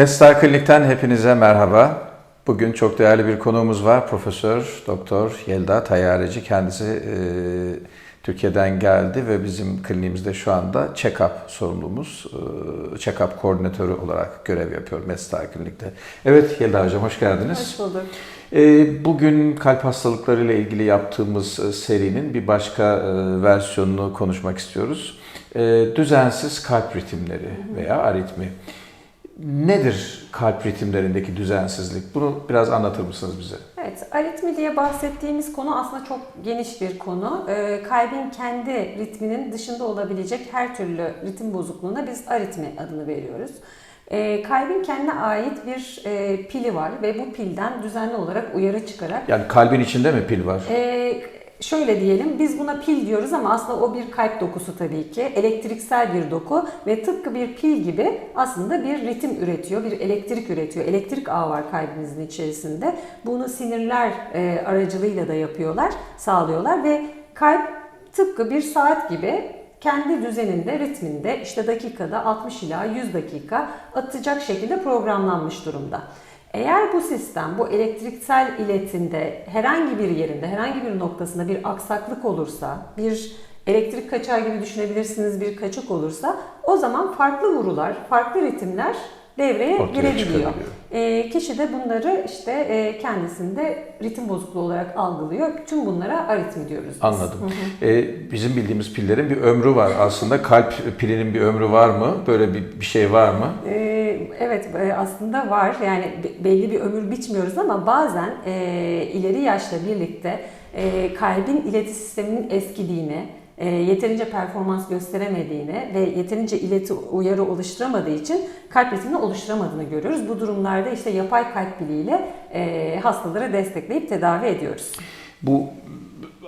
Mestar Klinik'ten hepinize merhaba. Bugün çok değerli bir konuğumuz var. Profesör Doktor Yelda Tayyareci. Kendisi e, Türkiye'den geldi ve bizim kliniğimizde şu anda check-up sorumlumuz. E, check-up koordinatörü olarak görev yapıyor Mestar Klinik'te. Evet Yelda Hocam hoş geldiniz. Hoş bulduk. E, Bugün kalp hastalıkları ile ilgili yaptığımız e, serinin bir başka e, versiyonunu konuşmak istiyoruz. E, Düzensiz kalp ritimleri veya aritmi. Nedir kalp ritimlerindeki düzensizlik? Bunu biraz anlatır mısınız bize? Evet, aritmi diye bahsettiğimiz konu aslında çok geniş bir konu. Ee, kalbin kendi ritminin dışında olabilecek her türlü ritim bozukluğuna biz aritmi adını veriyoruz. Ee, kalbin kendine ait bir e, pili var ve bu pilden düzenli olarak uyarı çıkarak Yani kalbin içinde mi pil var? Ee, şöyle diyelim, biz buna pil diyoruz ama aslında o bir kalp dokusu tabii ki. Elektriksel bir doku ve tıpkı bir pil gibi aslında bir ritim üretiyor, bir elektrik üretiyor. Elektrik ağı var kalbimizin içerisinde. Bunu sinirler e, aracılığıyla da yapıyorlar, sağlıyorlar ve kalp tıpkı bir saat gibi kendi düzeninde, ritminde işte dakikada 60 ila 100 dakika atacak şekilde programlanmış durumda. Eğer bu sistem, bu elektriksel iletinde herhangi bir yerinde, herhangi bir noktasında bir aksaklık olursa, bir elektrik kaçağı gibi düşünebilirsiniz bir kaçık olursa o zaman farklı vurular, farklı ritimler devreye Ortaya girebiliyor. E, kişi de bunları işte e, kendisinde ritim bozukluğu olarak algılıyor. Tüm bunlara aritmi diyoruz biz. Anladım. Ee, bizim bildiğimiz pillerin bir ömrü var aslında. Kalp pilinin bir ömrü var mı? Böyle bir, bir şey var mı? Ee, Evet e, aslında var yani be- belli bir ömür biçmiyoruz ama bazen e, ileri yaşla birlikte e, kalbin ileti sisteminin eskidiğini, e, yeterince performans gösteremediğini ve yeterince ileti uyarı oluşturamadığı için kalp ritmini oluşturamadığını görüyoruz. Bu durumlarda işte yapay kalp biliyle e, hastaları destekleyip tedavi ediyoruz. Bu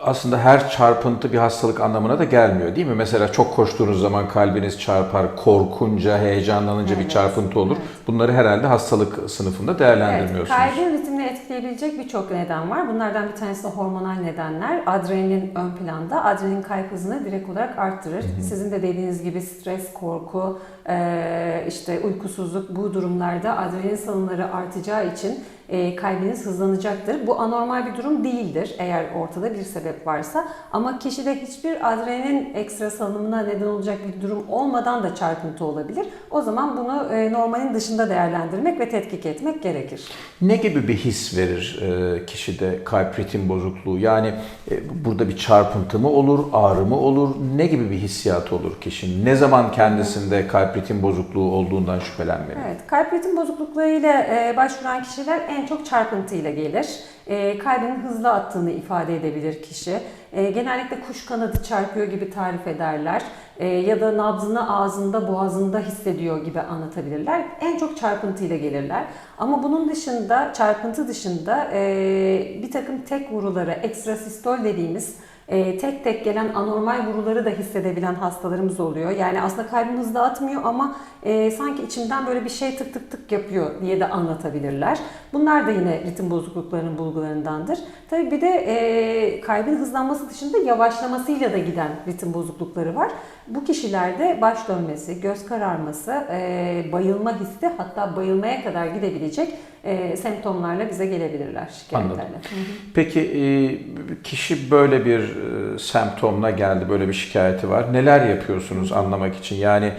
aslında her çarpıntı bir hastalık anlamına da gelmiyor değil mi? Mesela çok koştuğunuz zaman kalbiniz çarpar, korkunca, heyecanlanınca bir Evet, çarpıntı olur. evet. Bunları herhalde hastalık sınıfında değerlendirmiyorsunuz. Evet, kalbin ritmini etkileyebilecek birçok neden var. Bunlardan bir tanesi de hormonal nedenler. Adrenalin ön planda. Adrenalin kalp hızını direkt olarak arttırır. Sizin de dediğiniz gibi stres, korku, işte uykusuzluk bu durumlarda adrenalin salınımları artacağı için e, kalbiniz hızlanacaktır. Bu anormal bir durum değildir eğer ortada bir sebep varsa. Ama kişide hiçbir adrenalin ekstra salınımına neden olacak bir durum olmadan da çarpıntı olabilir. O zaman bunu e, normalin dışında değerlendirmek ve tetkik etmek gerekir. Ne gibi bir his verir e, kişide kalp ritim bozukluğu? Yani burada bir çarpıntı mı olur, ağrı mı olur? Ne gibi bir hissiyat olur kişinin? Ne zaman kendisinde kalp ritim bozukluğu olduğundan şüphelenmeli? Evet, kalp ritim bozukluklarıyla başvuran kişiler en çok çarpıntıyla gelir. E, kalbinin hızlı attığını ifade edebilir kişi. E, genellikle kuş kanadı çarpıyor gibi tarif ederler. E, ya da nabzını ağzında, boğazında hissediyor gibi anlatabilirler. En çok çarpıntıyla gelirler. Ama bunun dışında, çarpıntı dışında e, bir takım tek vuruları, ekstra sistol dediğimiz e, tek tek gelen anormal vuruları da hissedebilen hastalarımız oluyor. Yani aslında kalbim hızlı atmıyor ama e, sanki içimden böyle bir şey tık tık tık yapıyor diye de anlatabilirler. Bunlar da yine ritim bozukluklarının bulgularındandır. Tabii bir de e, kalbin hızlanması dışında yavaşlamasıyla da giden ritim bozuklukları var. Bu kişilerde baş dönmesi, göz kararması, e, bayılma hissi hatta bayılmaya kadar gidebilecek e, semptomlarla bize gelebilirler şikayetlerle. Anladım. Peki e, kişi böyle bir e, semptomla geldi, böyle bir şikayeti var. Neler yapıyorsunuz anlamak için? Yani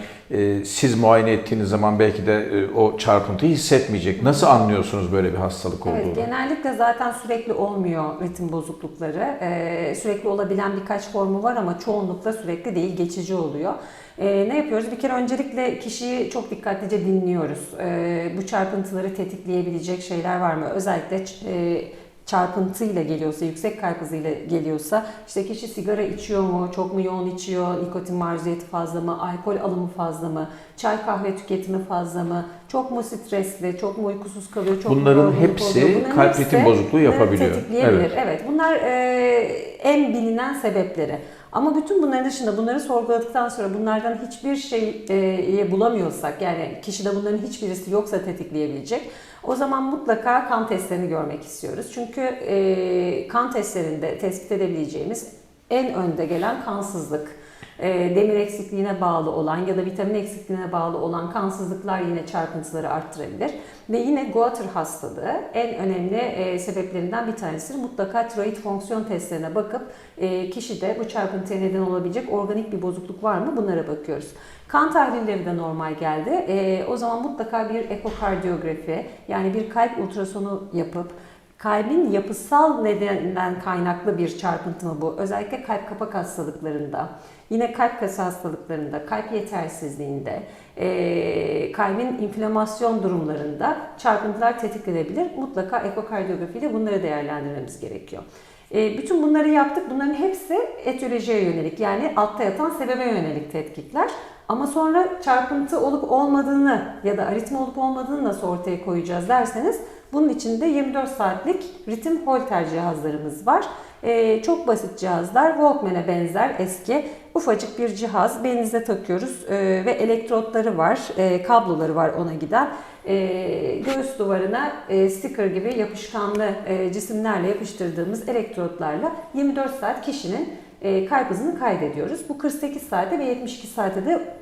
siz muayene ettiğiniz zaman belki de e, o çarpıntıyı hissetmeyecek. Nasıl anlıyorsunuz böyle bir hastalık olduğunu? Evet, genellikle zaten sürekli olmuyor ritim bozuklukları. Ee, sürekli olabilen birkaç formu var ama çoğunlukla sürekli değil, geçici oluyor. Ee, ne yapıyoruz? Bir kere öncelikle kişiyi çok dikkatlice dinliyoruz. Ee, bu çarpıntıları tetikleyebilecek şeyler var mı? Özellikle e, çarpıntıyla geliyorsa, yüksek kalp hızıyla geliyorsa, işte kişi sigara içiyor mu, çok mu yoğun içiyor, nikotin maruziyeti fazla mı, alkol alımı fazla mı, çay kahve tüketimi fazla mı, çok mu stresli, çok mu uykusuz kalıyor, çok mu Bunların yorgunluk hepsi oluyor? Bunların kalp ritim bozukluğu yapabiliyor. Tetikleyebilir. Evet. Evet. Bunlar e, en bilinen sebepleri. Ama bütün bunların dışında bunları sorguladıktan sonra bunlardan hiçbir şey e, bulamıyorsak yani kişide bunların hiçbirisi yoksa tetikleyebilecek o zaman mutlaka kan testlerini görmek istiyoruz. Çünkü e, kan testlerinde tespit edebileceğimiz en önde gelen kansızlık, demir eksikliğine bağlı olan ya da vitamin eksikliğine bağlı olan kansızlıklar yine çarpıntıları arttırabilir. Ve yine Goiter hastalığı en önemli e, sebeplerinden bir tanesidir. Mutlaka tiroid fonksiyon testlerine bakıp e, kişide bu çarpıntıya neden olabilecek organik bir bozukluk var mı bunlara bakıyoruz. Kan tahlilleri de normal geldi. E, o zaman mutlaka bir ekokardiyografi yani bir kalp ultrasonu yapıp kalbin yapısal nedeninden kaynaklı bir çarpıntı mı bu? Özellikle kalp kapak hastalıklarında, yine kalp kası hastalıklarında, kalp yetersizliğinde, e, kalbin inflamasyon durumlarında çarpıntılar tetiklenebilir. Mutlaka ekokardiyografi ile bunları değerlendirmemiz gerekiyor. E, bütün bunları yaptık. Bunların hepsi etiyolojiye yönelik yani altta yatan sebebe yönelik tetkikler. Ama sonra çarpıntı olup olmadığını ya da aritmi olup olmadığını nasıl ortaya koyacağız derseniz bunun için de 24 saatlik ritim holter cihazlarımız var. Ee, çok basit cihazlar. Walkman'e benzer eski ufacık bir cihaz. Belinize takıyoruz ee, ve elektrotları var, ee, kabloları var ona giden. Ee, göğüs duvarına e, sticker gibi yapışkanlı e, cisimlerle yapıştırdığımız elektrotlarla 24 saat kişinin e, kalp hızını kaydediyoruz. Bu 48 saate ve 72 saate de e,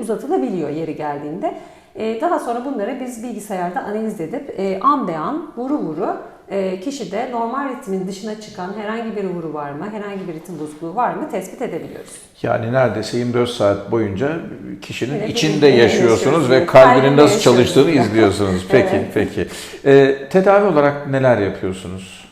uzatılabiliyor yeri geldiğinde. E, Daha sonra bunları biz bilgisayarda analiz edip e, an be an, vuru vuru e, kişide normal ritmin dışına çıkan herhangi bir vuru var mı, herhangi bir ritim bozukluğu var mı tespit edebiliyoruz. Yani neredeyse 24 saat boyunca kişinin Yine içinde yaşıyorsunuz ve kalbinin nasıl çalıştığını izliyorsunuz. Peki, Evet. peki. Ee, tedavi olarak neler yapıyorsunuz?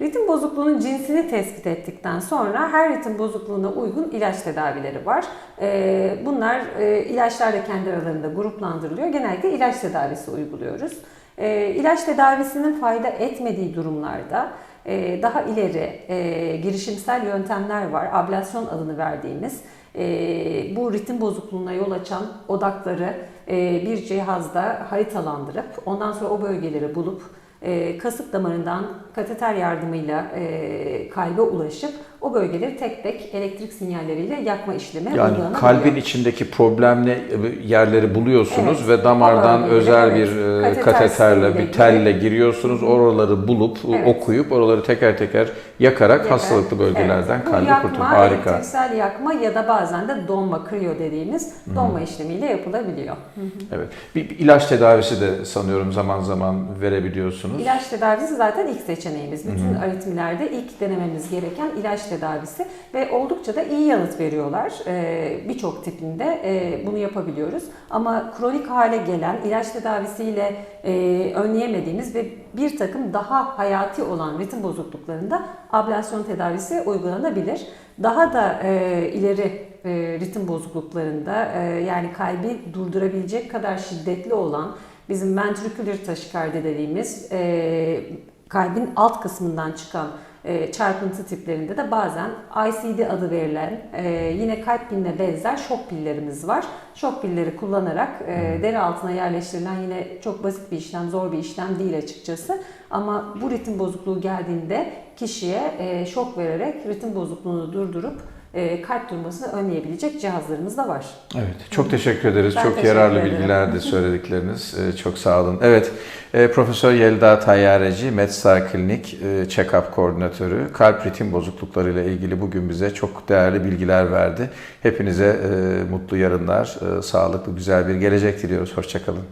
Ritim bozukluğunun cinsini tespit ettikten sonra her ritim bozukluğuna uygun ilaç tedavileri var. Ee, Bunlar e, ilaçlar da kendi aralarında gruplandırılıyor. Genellikle ilaç tedavisi uyguluyoruz. Ee, İlaç tedavisinin fayda etmediği durumlarda e, daha ileri e, girişimsel yöntemler var. Ablasyon adını verdiğimiz bu ritim bozukluğuna yol açan odakları bir cihazda haritalandırıp ondan sonra o bölgeleri bulup kasık damarından kateter yardımıyla e, kalbe ulaşıp o bölgeleri tek tek elektrik sinyalleriyle yakma işlemi Yani kalbin içindeki problemli yerleri buluyorsunuz Evet. ve damardan bölgeleri, özel bir e, Kateter kateterle, bir telle giriyorsunuz. Oraları bulup, Evet. okuyup, oraları teker teker yakarak Evet. hastalıklı bölgelerden Evet. Kalbi kurtarıyor. Harika. elektriksel yakma ya da bazen de donma, kriyo dediğimiz donma işlemiyle yapılabiliyor. Evet. Bir, bir ilaç tedavisi de sanıyorum zaman zaman verebiliyorsunuz. İlaç tedavisi zaten ilk seçeneğimiz. Bütün aritmilerde ilk denememiz gereken ilaç tedavisi ve oldukça da iyi yanıt veriyorlar. Ee, Birçok tipinde e, bunu yapabiliyoruz. Ama kronik hale gelen ilaç tedavisiyle e, önleyemediğimiz ve bir takım daha hayati olan ritim bozukluklarında ablasyon tedavisi uygulanabilir. Daha da e, ileri ritim bozukluklarında yani kalbi durdurabilecek kadar şiddetli olan bizim ventriküler taşikardi dediğimiz kalbin alt kısmından çıkan çarpıntı tiplerinde de bazen ICD adı verilen e, yine kalp piline benzer şok pillerimiz var. Şok pilleri kullanarak e, deri altına yerleştirilen yine çok basit bir işlem, zor bir işlem değil açıkçası. Ama bu ritim bozukluğu geldiğinde kişiye e, şok vererek ritim bozukluğunu durdurup e, kalp durmasını önleyebilecek cihazlarımız da var. Evet, çok teşekkür ederiz. Ben çok teşekkür yararlı ederim. bilgiler de söyledikleriniz. Ee, Çok sağ olun. Evet, e, Profesör Yelda Tayyareci, MedStar Klinik e, Check-up Koordinatörü, kalp ritim bozukluklarıyla ilgili bugün bize çok değerli bilgiler verdi. Hepinize e, mutlu yarınlar, e, sağlıklı, güzel bir gelecek diliyoruz. Hoşçakalın.